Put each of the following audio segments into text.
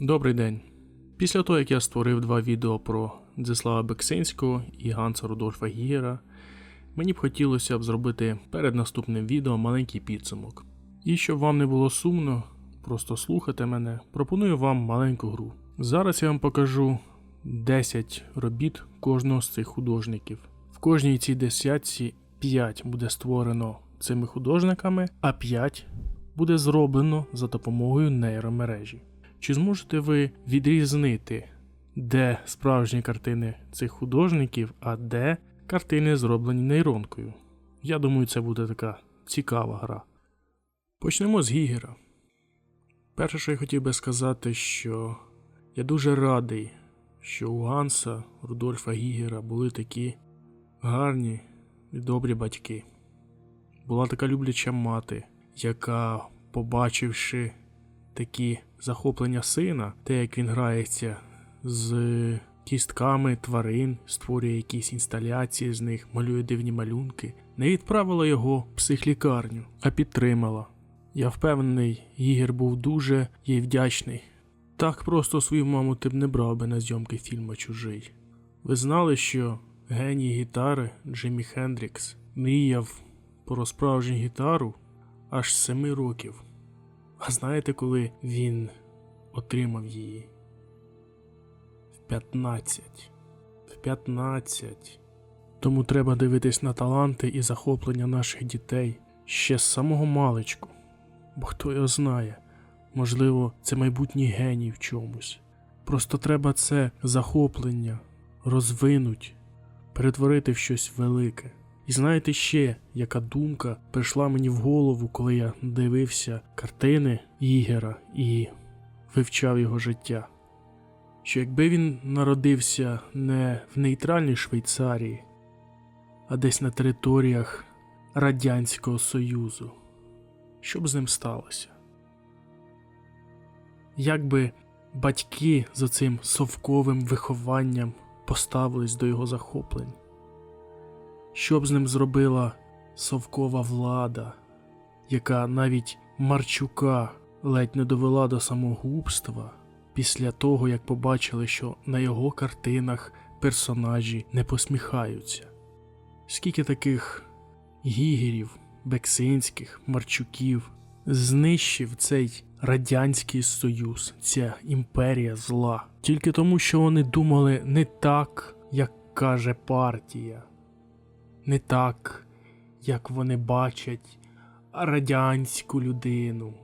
Добрий день. Після того, як я створив два відео про Дзислава Бексинського і Ганса Рудольфа Гігера, мені б хотілося б зробити перед наступним відео маленький підсумок. І щоб вам не було сумно, просто слухати мене, пропоную вам маленьку гру. Зараз я вам покажу 10 робіт кожного з цих художників. В кожній цій десятці 5 буде створено цими художниками, а 5 буде зроблено за допомогою нейромережі. Чи зможете ви відрізнити, де справжні картини цих художників, а де картини зроблені нейронкою? Я думаю, це буде така цікава гра. Почнемо з Гігера. Перше, що я хотів би сказати, що я дуже радий, що у Ганса Рудольфа Гігера були такі гарні і добрі батьки. Була така любляча мати, яка, побачивши такі захоплення сина, те, як він грається з кістками тварин, створює якісь інсталяції з них, малює дивні малюнки, не відправила його в психлікарню, а підтримала. Я впевнений, Ігор був дуже їй вдячний. Так просто свою маму ти б не брав би на зйомки фільму Чужий. Ви знали, що геній гітари Джиммі Хендрікс мріяв про справжню гітару аж семи років. А знаєте, коли він отримав її? В 15. В 15. Тому треба дивитись на таланти і захоплення наших дітей ще з самого маличку. Бо хто його знає, можливо, це майбутній геній в чомусь. Просто треба це захоплення розвинуть, перетворити в щось велике. І знаєте ще, яка думка прийшла мені в голову, коли я дивився картини Ігера і вивчав його життя. Що якби він народився не в нейтральній Швейцарії, а десь на територіях Радянського Союзу, що б з ним сталося? Як би батьки за цим совковим вихованням поставились до його захоплень? Що б з ним зробила совкова влада, яка навіть Марчука ледь не довела до самогубства після того, як побачили, що на його картинах персонажі не посміхаються? Скільки таких гігерів, бексинських, марчуків знищив цей Радянський Союз, ця імперія зла, тільки тому, що вони думали не так, як каже партія не так, як вони бачать радянську людину.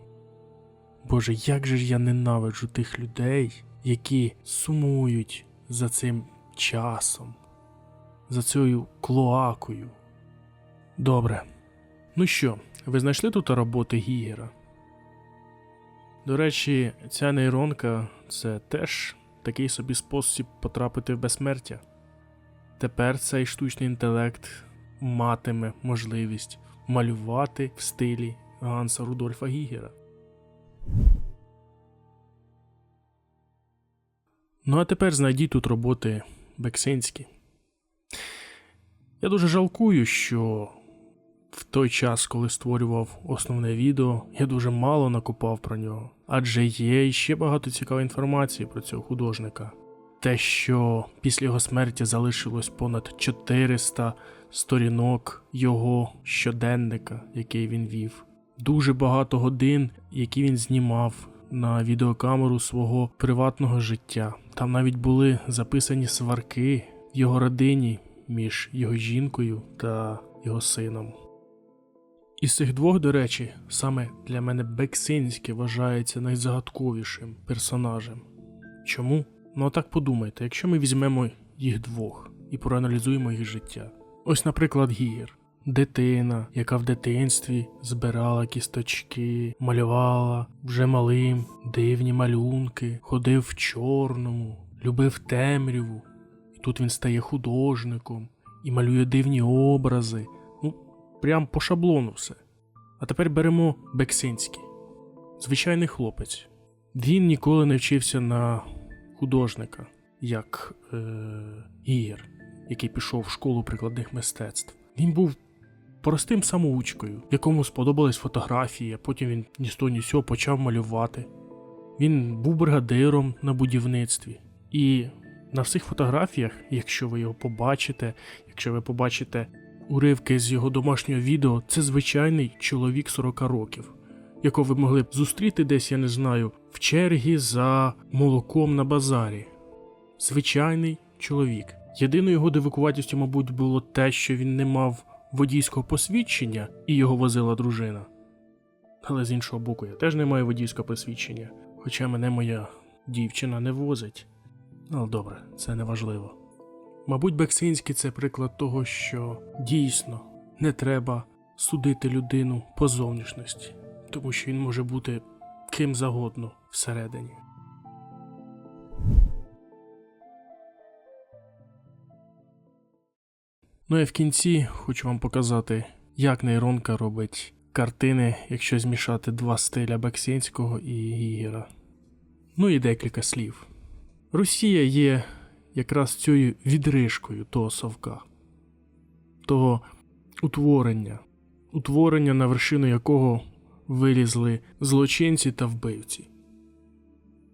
Боже, як же ж я ненавиджу тих людей, які сумують за цим часом, за цією клоакою. Добре. Ну що, ви знайшли тут роботи Гігера? До речі, ця нейронка це теж такий собі спосіб потрапити в безсмертя. Тепер цей штучний інтелект матиме можливість малювати в стилі Ганса Рудольфа Гігера. Ну а тепер знайдіть тут роботи Бексинські. Я дуже жалкую, що в той час, коли створював основне відео, я дуже мало накопав про нього, адже є ще багато цікавої інформації про цього художника. Те, що після його смерті залишилось понад 400 сторінок його щоденника, який він вів, дуже багато годин, які він знімав на відеокамеру свого приватного життя. Там навіть були записані сварки в його родині між його жінкою та його сином. Із цих двох, до речі, саме для мене Бексинський вважається найзагадковішим персонажем. Чому? Ну а так подумайте, якщо ми візьмемо їх двох і проаналізуємо їх життя. Ось, наприклад, Гір. Дитина, яка в дитинстві збирала кісточки, малювала вже малим дивні малюнки, ходив в чорному, любив темряву. І тут він стає художником і малює дивні образи. Ну, прям по шаблону все. А тепер беремо Бексинський. Звичайний хлопець. Він ніколи не вчився на художника, як е, Ігор, який пішов в школу прикладних мистецтв. Він був простим самоучкою, якому сподобались фотографії, а потім він ні з того ні з сього почав малювати. Він був бригадиром на будівництві. І на всіх фотографіях, якщо ви його побачите, якщо ви побачите уривки з його домашнього відео, це звичайний чоловік 40 років, якого ви могли б зустріти десь, я не знаю, в чергі за молоком на базарі. Звичайний чоловік. Єдиною його дивакуватістю, мабуть, було те, що він не мав водійського посвідчення і його возила дружина. Але з іншого боку, я теж не маю водійського посвідчення, хоча мене моя дівчина не возить. Але добре, це не важливо. Мабуть, Бексинський це приклад того, що дійсно не треба судити людину по зовнішності, тому що він може бути ким загодно всередині. Ну і в кінці хочу вам показати, як нейронка робить картини, якщо змішати два стиля Бексинського і Гігера. Ну і декілька слів. Росія є якраз цією відрижкою того совка, того утворення, утворення, на вершину якого вилізли злочинці та вбивці.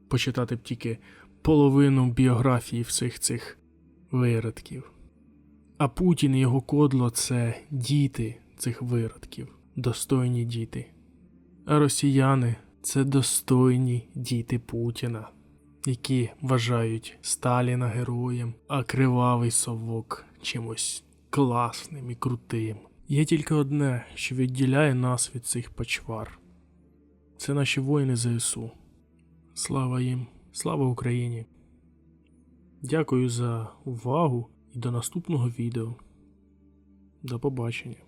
Почитати б тільки половину біографії всіх цих виродків. А Путін і його кодло це діти цих виродків, достойні діти. А росіяни це достойні діти Путіна, які вважають Сталіна героєм, а кривавий совок чимось класним і крутим. Є тільки одне, що відділяє нас від цих почвар. Це наші воїни ЗСУ. Слава їм, слава Україні! Дякую за увагу до наступного відео. До побачення.